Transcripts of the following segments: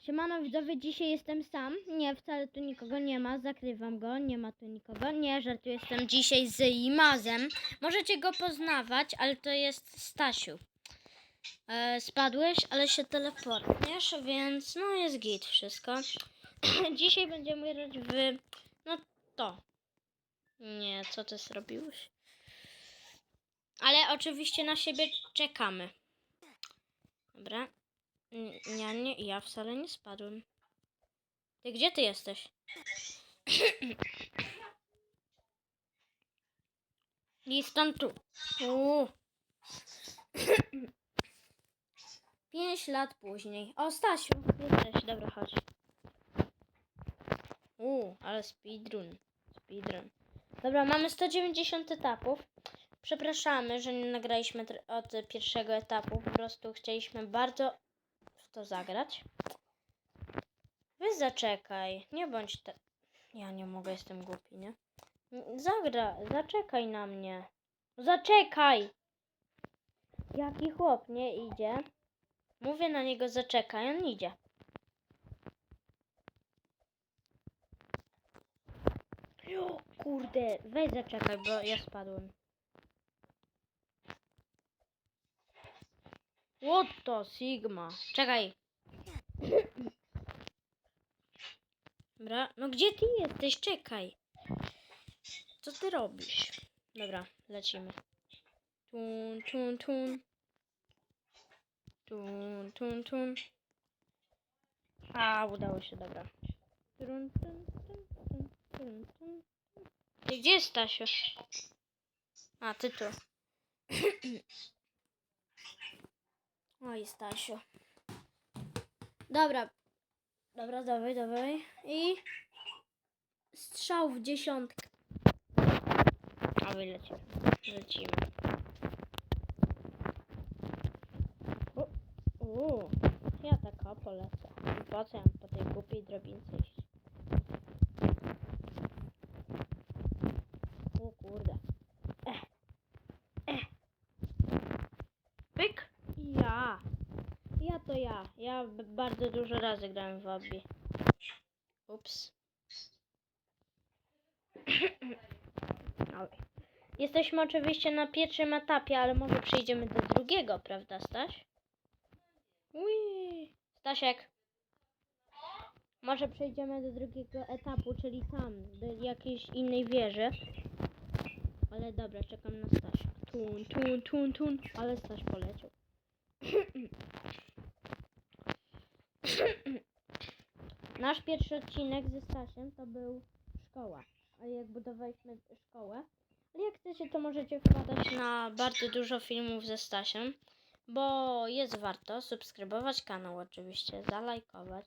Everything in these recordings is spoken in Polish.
Siemano widzowie, dzisiaj jestem sam. Nie, wcale tu nikogo nie ma. Zakrywam go, nie ma tu nikogo. Nie, żartuję, jestem dzisiaj z Imazem. Możecie go poznawać, ale to jest Stasiu. E, spadłeś, ale się teleportniesz, więc no jest git wszystko. dzisiaj będziemy grać w... no to. Nie, co ty zrobiłeś? Ale oczywiście na siebie czekamy. Dobra. Ja, nie, ja wcale nie spadłem. Ty gdzie ty jesteś? Jestem tu. Uuu. Pięć lat później. O, Stasiu, jesteś. Dobra, chodź. Uuu, ale speedrun. Speedrun. Dobra, mamy 190 etapów. Przepraszamy, że nie nagraliśmy od pierwszego etapu. Po prostu chcieliśmy bardzo to zagrać. Wy zaczekaj. Nie bądź te... Ja nie mogę, jestem głupi, nie? Zagra, zaczekaj na mnie. Zaczekaj! Jaki chłop nie idzie? Mówię na niego zaczekaj, on idzie. O, kurde, weź zaczekaj, bo ja spadłem. What Sigma? Czekaj. Dobra, no gdzie ty jesteś? Czekaj. Co ty robisz? Dobra, lecimy. Tun, tun, tun. Tun, tun, tun. A, udało się, dobra. Tun, tun, tun, tun, tun, gdzie jest Stasiu? A, ty tu. Oj, Stasiu. Dobra. Dobra, dawaj, dawaj. I strzał w dziesiątkę. A wylecimy. Lecimy. O, ja taka polecę. I po tej głupiej drabince iść? O kurde. Eh. Eh. Pyk. Ja. Ja to ja. Bardzo dużo razy grałem w Obbi. Ups. Jesteśmy oczywiście na pierwszym etapie, ale może przejdziemy do drugiego, prawda, Staś? Ui. Stasiek. Może przejdziemy do drugiego etapu, czyli tam, do jakiejś innej wieży. Ale dobra, czekam na Stasia. Tun, tun, tun, tun. Ale Staś poleciał. Nasz pierwszy odcinek ze Stasiem to był szkoła. A jak budowaliśmy szkołę. Ale jak chcecie, to możecie wpadać na bardzo dużo filmów ze Stasiem. Bo jest warto subskrybować kanał oczywiście, zalajkować.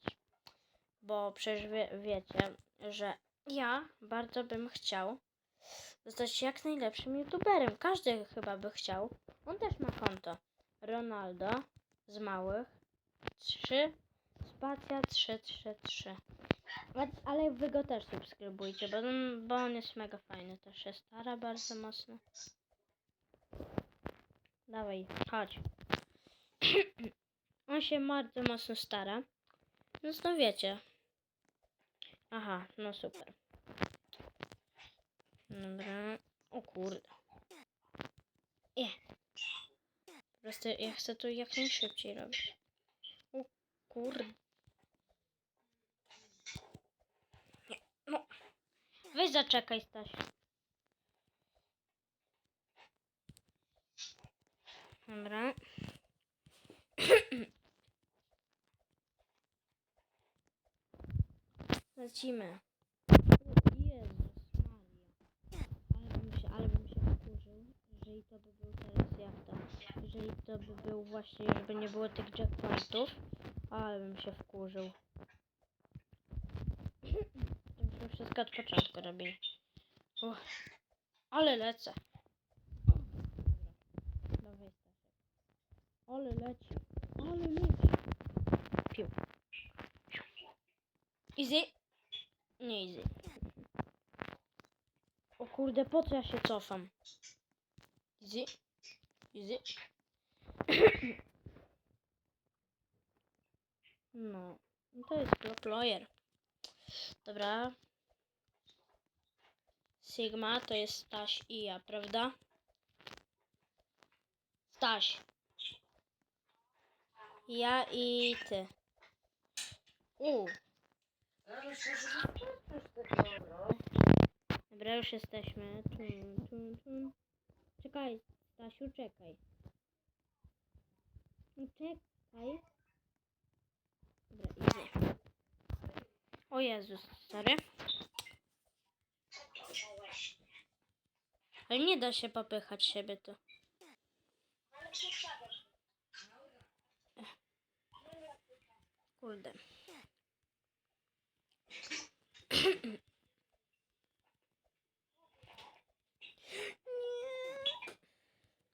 Bo przecież wie, wiecie, że ja bardzo bym chciał zostać jak najlepszym youtuberem. Każdy chyba by chciał. On też ma konto. Ronaldo z małych 3 spacja 333. Ale- wy go też subskrybujcie, bo bo on jest mega fajny. Też się stara bardzo mocno. Dawaj, chodź. on się bardzo mocno stara. No wiecie. Aha, no super. Dobra. O kurde. Nie. Po prostu ja chcę to jak najszybciej robić. O kurde. Nie, no. Weź zaczekaj, Staś. Dobra. Lecimy. Jezus. Ale bym się, wkurzył, jeżeli to by był teraz jak to. Jeżeli to by był właśnie, żeby nie było tych jackpointów. Ale bym się wkurzył. Wszystko od początku robili. Uff. Ale lecę. Ale leci. Ale leci. Piu. Easy. Nie easy. O kurde, po co ja się cofam? Easy. Easy. No. No to jest Ployer. Dobra. Sigma to jest Staś i ja, prawda? Staś. Ja i ty. U. Dobra, już jesteśmy. Tum, tum, tum. Czekaj, Stasiu, czekaj. No Czekaj. Dobra, idzie. O Jezus, sorry. Ale nie da się popychać siebie tu. Kurde. Nie.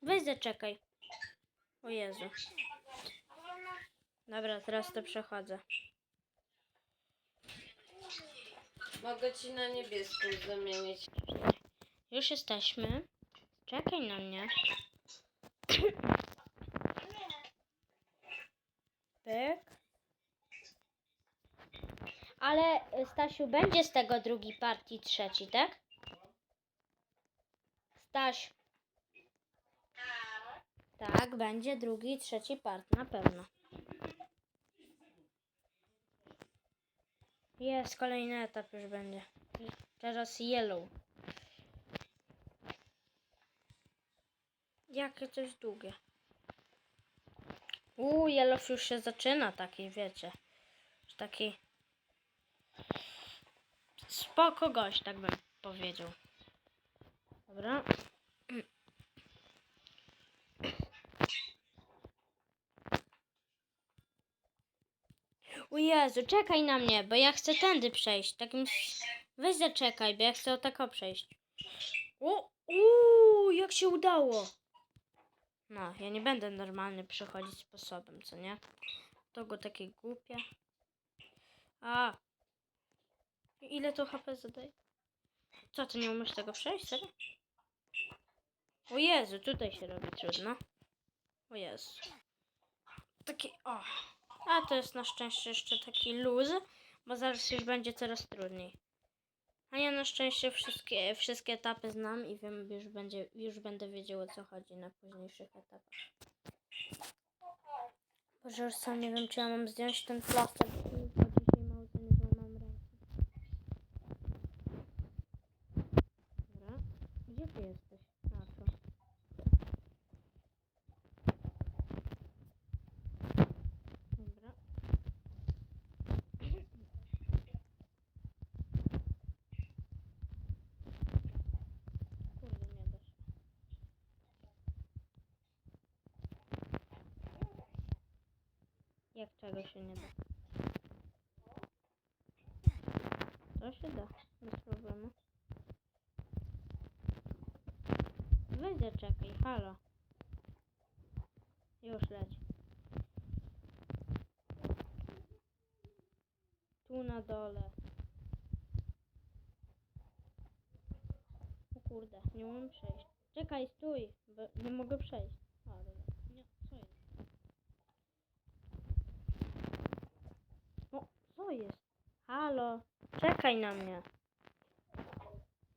Weź zaczekaj. O Jezu. Dobra, teraz to przechodzę. Mogę ci na niebieską zamienić. Już jesteśmy. Czekaj na mnie. Pyk. Ale y, Stasiu, będzie z tego drugi partii trzeci, tak? Staś. Tak, będzie drugi trzeci part, na pewno. Jest, kolejny etap już będzie. Teraz yellow. Jakie to jest długie. Uuu, yellow już się zaczyna taki, wiecie. Taki spoko gość, tak bym powiedział. Dobra. O Jezu, czekaj na mnie, bo ja chcę tędy przejść. Takim... Weź zaczekaj, bo ja chcę o tako przejść. O, uuu, jak się udało. No, ja nie będę normalnie przechodzić sposobem, co nie? To go takie głupie. A. Ile to HP zadaje? Co, ty nie umiesz tego przejść? Serio? O Jezu, tutaj się robi trudno. O Jezu. Taki, o. A to jest na szczęście jeszcze taki luz, bo zaraz już będzie coraz trudniej. A ja na szczęście wszystkie, wszystkie etapy znam i wiem, już, będzie, już będę wiedział o co chodzi na późniejszych etapach. Boże, już sam nie wiem, czy ja mam zdjąć ten plaster? A, tu. Dobra. Kurde, nie da się. Jak czego się nie da? To się da, bez problemu. Weź zaczekaj, halo. Już leć. Tu na dole. O kurde, nie umiem przejść. Czekaj, stój, bo nie mogę przejść. A, dobra. Nie, co jest? No, co jest? Halo, czekaj na mnie.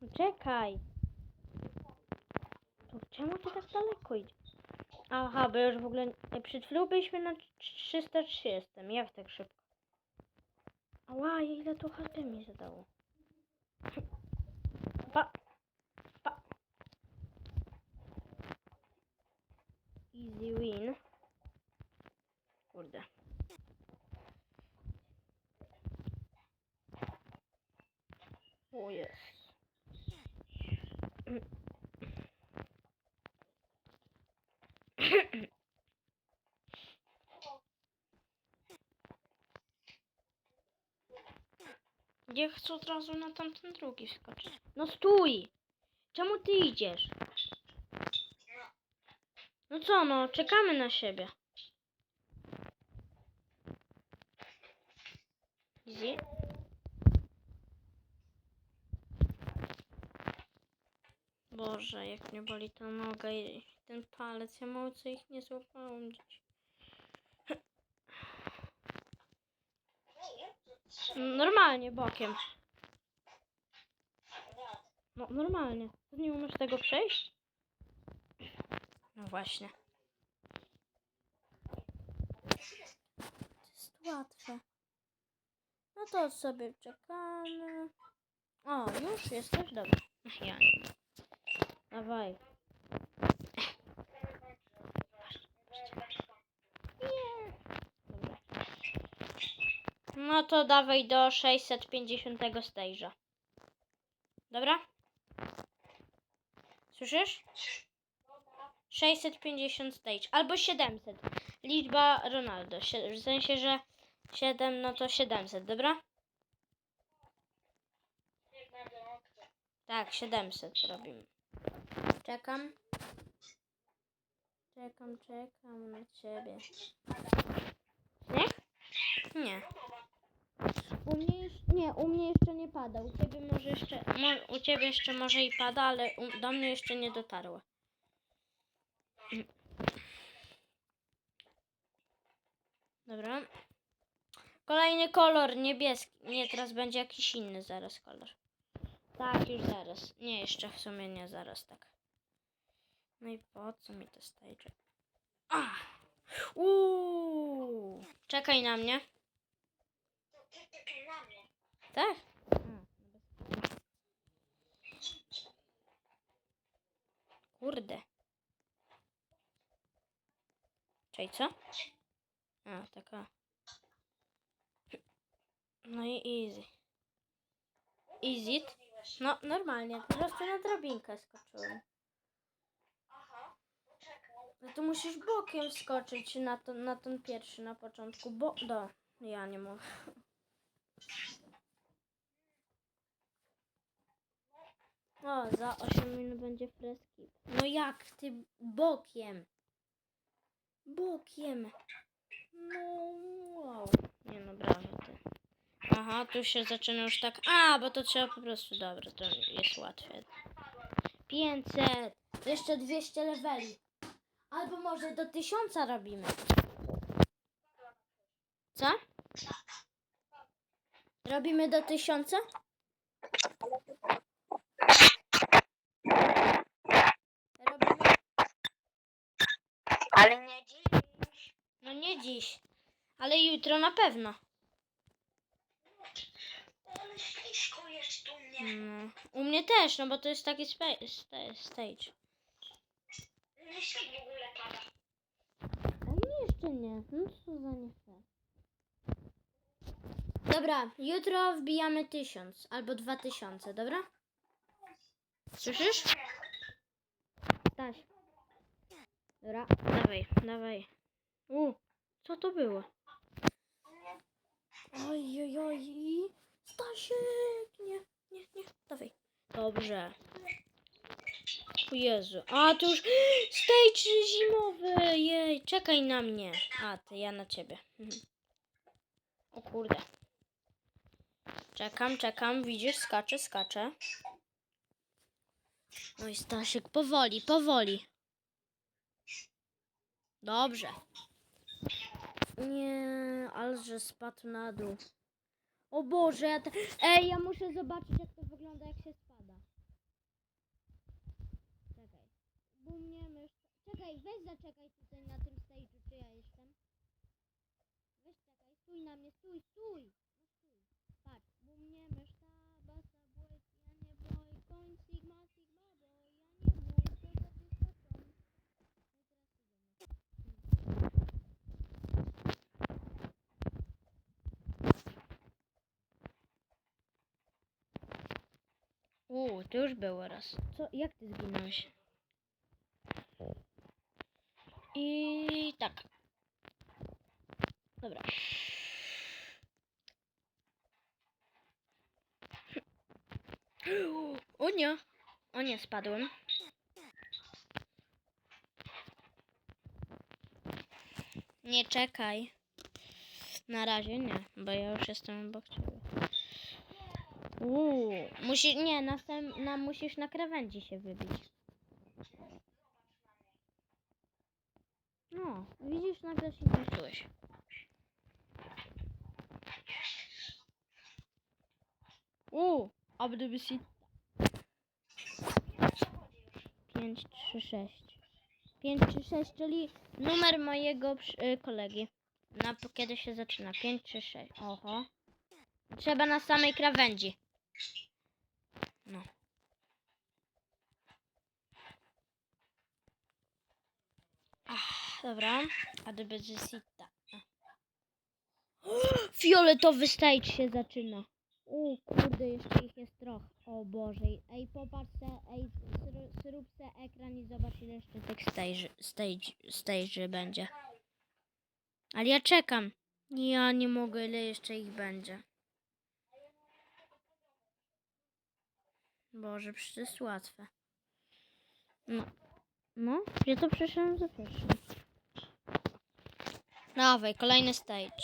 No, Czekaj. To czemu ty tak daleko idziesz? Aha, bo już w ogóle przed chwilą byliśmy na 330. Jak tak szybko? Ała, ile to HP mi zadało? Pa. Pa. Easy win. Kurde. O jest. Ja chcę od razu na tamten drugi wskoczyć. No stój! Czemu ty idziesz? No co no, czekamy na siebie. Easy. Boże, jak mnie boli ta noga i ten palec. Ja mało co ich nie złapałam dziś. Normalnie, bokiem. No, normalnie. Nie umiesz tego przejść? No właśnie. To jest łatwe. No to sobie czekamy. O, już jesteś? Dobra. Ach, Ja nie. Dawaj. No to dawaj do 650 stage'a. Dobra? Słyszysz? 650 stage. Albo 700. Liczba Ronaldo. W sensie, że 7, no to 700, dobra? Tak, 700 robimy. Czekam. Czekam, czekam na ciebie. Nie? Nie. U mnie nie, u mnie jeszcze nie pada. U ciebie może jeszcze, u ciebie jeszcze może i pada, ale do mnie jeszcze nie dotarło. Dobra. Kolejny kolor niebieski. Nie, teraz będzie jakiś inny zaraz kolor. Tak, już zaraz. Nie, jeszcze w sumie nie zaraz tak. No i po co mi to stage? A! Uuu! Czekaj na mnie. Tak? Kurde. Czej, co? A, taka. No i easy. Easy? No, normalnie. Po prostu na drabinkę skoczyłem. No to musisz bokiem skoczyć na, to, na ten pierwszy na początku, bo... Do. Ja nie mogę. O, za 8 minut będzie freski. No jak ty bokiem? Bokiem. No wow. Nie no, brawo ty. Aha, tu się zaczyna już tak. A, bo to trzeba po prostu. Dobra, to jest łatwe. 500. Jeszcze 200 leveli. Albo może do 1000 robimy. Co? Robimy do 1000? Robimy. Ale nie dziś. No nie dziś, ale jutro na pewno. Ale ślisko jest u mnie. No. U mnie też, no bo to jest taki stage. Nie śnieg w ogóle pada. A mnie jeszcze nie. No co za nie. Dobra, jutro wbijamy tysiąc albo dwa tysiące, dobra? Słyszysz? Staś. Dobra, dawaj, dawaj. U, co to było? Oj, oj, oj. Stasiek, nie, nie, nie, dawaj. Dobrze. Jezu, a to już stage zimowy, jej, czekaj na mnie. A, ty, ja na ciebie. Mhm. O kurde. Czekam, czekam, widzisz, skaczę, skaczę. Oj, Stasiek, powoli, powoli. Dobrze. Nie, ale że spadł na dół. O Boże, ja te... Ej, ja muszę zobaczyć, jak to wygląda, jak się spada. Czekaj. Bo mnie mysz... Czekaj, weź zaczekaj tutaj na tym stage'u, czy ja jestem. Weź czekaj, stój na mnie, stój, stój! No stój. Patrz, bo mnie mysz ta basa boy, ja nie boy, koń sigma, sigma boy, ja nie boy, tego wyskoczą. No i teraz idziemy. Uuu, to już było raz. Co, jak ty zginąłeś? I tak. Dobra. O nie. O nie, spadłem. Nie czekaj. Na razie nie, bo ja już jestem obok ciebie. Uuu, musi, nie, następ, na, musisz na krawędzi się wybić. Widzisz, nagle się zniszczyłeś. Uuu, a gdyby si... 5, 3, 6. 5 czy 6, czyli numer mojego y, kolegi. Na, kiedy się zaczyna? 5 czy 6. Oho. Trzeba na samej krawędzi. Dobra. Adybezysita. Fioletowy stage się zaczyna. O kurde, jeszcze ich jest trochę. O Boże. Ej, popatrz se, ej, zrób se ekran i zobacz ile jeszcze tych stage, stage, stage będzie. Ale ja czekam. Ja nie mogę, ile jeszcze ich będzie. Boże, przecież to jest łatwe. No. No, ja to przeszedłem za pierwszym. Dawaj, kolejny stage.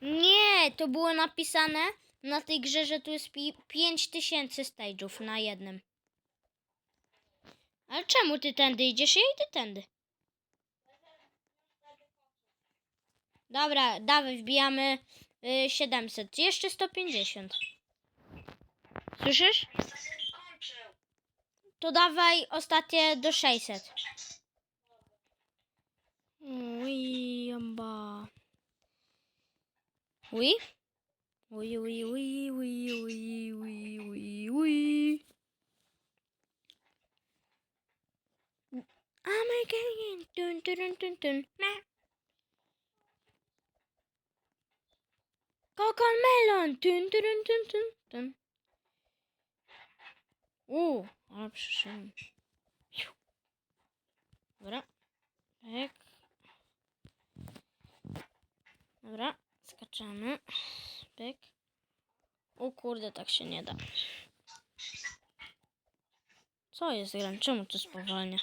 Nie, to było napisane na tej grze, że tu jest pi- 5000 stage'ów na jednym. Ale czemu ty tędy idziesz? Ja idę tędy. Dobra, dawaj, wbijamy y, 700. Jeszcze 150. Słyszysz? To dawaj ostatnie do 600. Ui, jamba. Ui? Ui, ui, ui, ui, ui, ui, ui, ui. I'm a king. Dun, dun, dun, dun, dun. Meh. Kokon melon. Dun, dun, dun, dun, dun, dun. Ale przyszedłem. Dobra. Tak. Dobra, skaczemy. Pyk. O kurde, tak się nie da. Co jest grane? Czemu to spowalnia?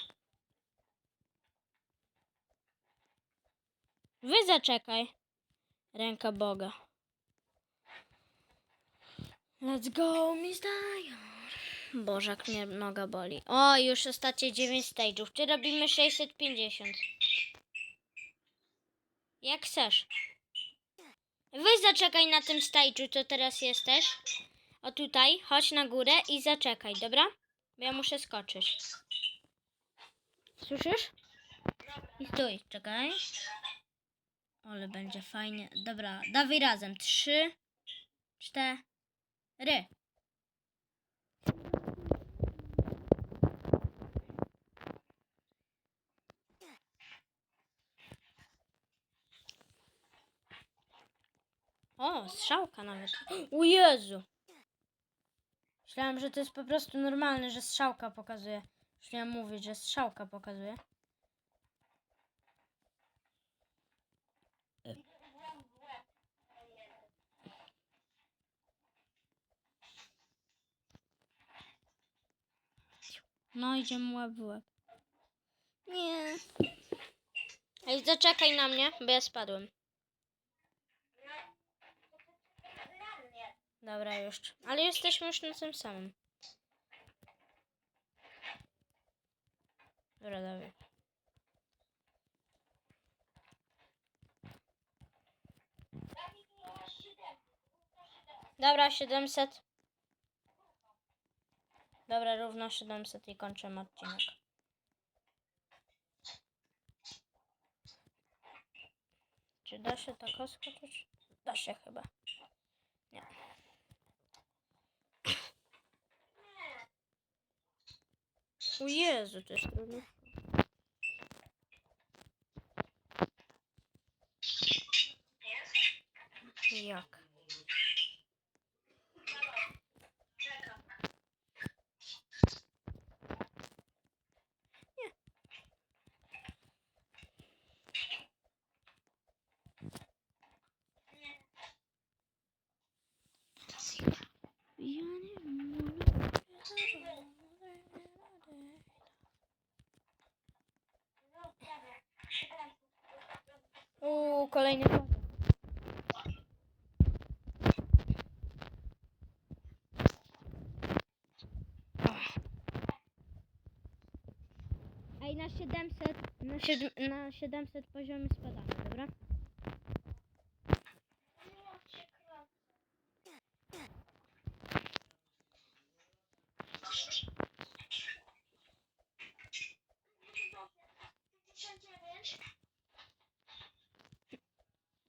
Wy zaczekaj. Ręka Boga. Let's go, Miss Dion. Boże, jak mnie noga boli. O, już ostatnie 9 stage'ów. Czy robimy 650? Jak chcesz. Weź zaczekaj na tym stage'u, co teraz jesteś. O tutaj, chodź na górę i zaczekaj, dobra? Bo ja muszę skoczyć. Słyszysz? I stój, czekaj. Ale będzie fajnie. Dobra, dawaj razem. Trzy, cztery. O, strzałka nawet. O Jezu! Myślałem, że to jest po prostu normalne, że strzałka pokazuje. Już miałem mówić, że strzałka pokazuje. No, idziemy łeb w łeb. Nie. Ej, zaczekaj na mnie, bo ja spadłem. Na mnie. Dobra, już. Ale jesteśmy już na tym samym. Dobra, dawaj. Dobra, 700. Dobra, równo 700 i kończymy odcinek. Czy da się tak skoczyć? Da się chyba. Nie. O Jezu, to jest trudne. Jest? Jak? Czekam. Ja nie wiem. Uuu, kolejny poziom. Ej, na 700, na, na 700 poziomie spadamy. Dobra.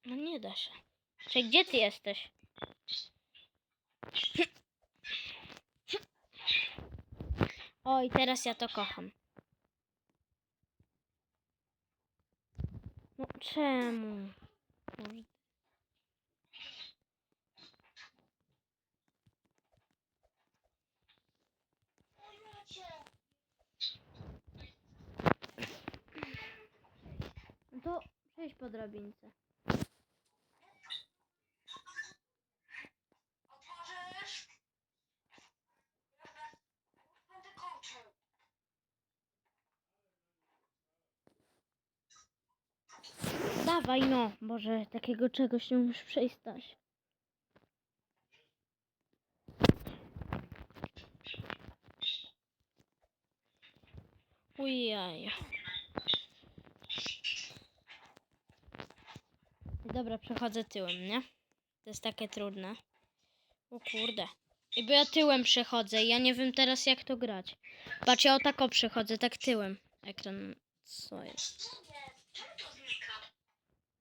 No nie da się. Czy gdzie ty jesteś? Oj, teraz ja to kocham. No czemu? No to przejdź po drabince. Dawaj no, Boże, takiego czegoś nie musisz przejść Staś. Ujaj. Dobra, przechodzę tyłem, nie? To jest takie trudne. O kurde. I bo ja tyłem przechodzę ja nie wiem teraz jak to grać. Patrz, ja o tako przechodzę, tak tyłem. Ekran, co jest? Co jest? Czemu to znika?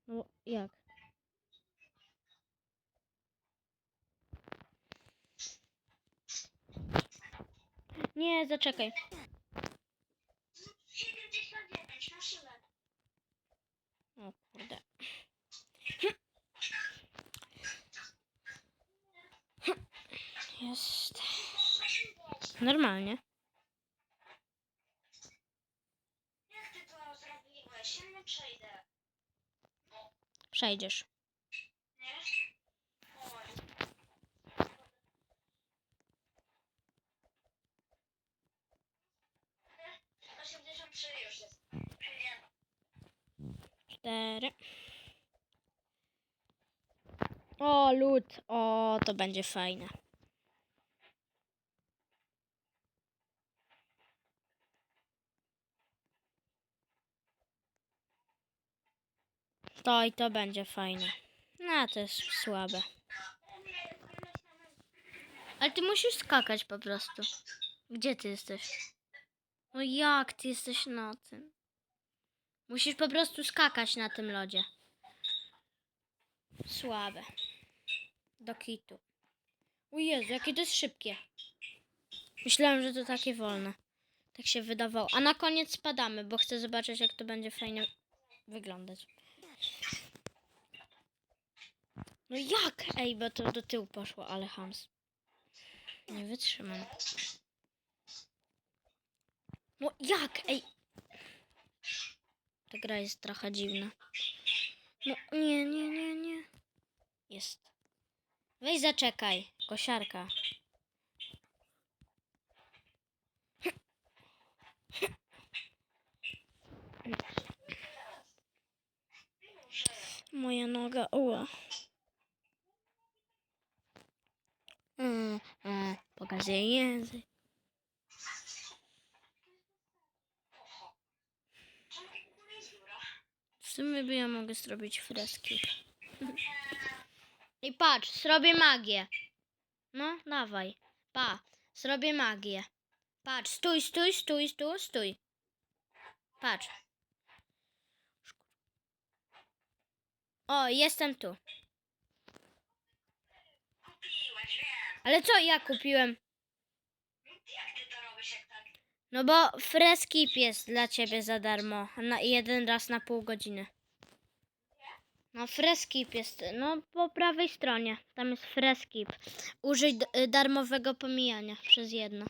No jak? Nie, zaczekaj. 79 na siłę. O kurde. Jest. Normalnie. Jak ty to zrobiłeś? Ja nie przejdę. Przejdziesz. Cztery. O, lód. O, to będzie fajne. To i to będzie fajne. No, to jest słabe. Ale ty musisz skakać po prostu. Gdzie ty jesteś? No jak ty jesteś na tym? Musisz po prostu skakać na tym lodzie. Słabe. Do kitu. O Jezu, jakie to jest szybkie. Myślałem, że to takie wolne. Tak się wydawało. A na koniec spadamy, bo chcę zobaczyć, jak to będzie fajnie wyglądać. No jak? Ej, bo to do tyłu poszło, ale hams. Nie wytrzymam. No jak? Ej. Ta gra jest trochę dziwna. No nie, nie, nie, nie. Jest. Weź zaczekaj, kosiarka. Moja noga, uła. Pokazuję język. W sumie by ja mogę zrobić freski. I patrz, zrobię magię. No, dawaj. Pa, zrobię magię. Patrz, stój, stój, stój, stój, stój. Patrz. O, jestem tu. Ale co ja kupiłem? No bo freskip jest dla ciebie za darmo. Na jeden raz na pół godziny. No freskip jest, no po prawej stronie. Tam jest freskip. Użyj y, darmowego pomijania przez jedno.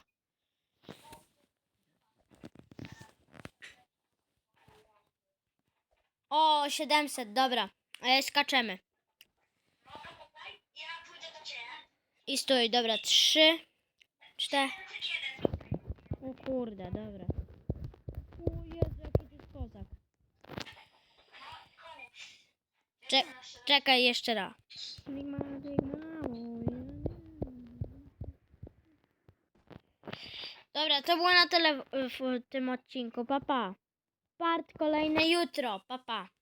O, 700, dobra. E, skaczemy. I stój, dobra, 3, 4. O kurde, dobra. O Jezu, jaki to jest kozak. Cze- czekaj jeszcze raz. Dobra, to było na tyle w, w tym odcinku. Papa. Pa. Part kolejny jutro. Papa. Pa.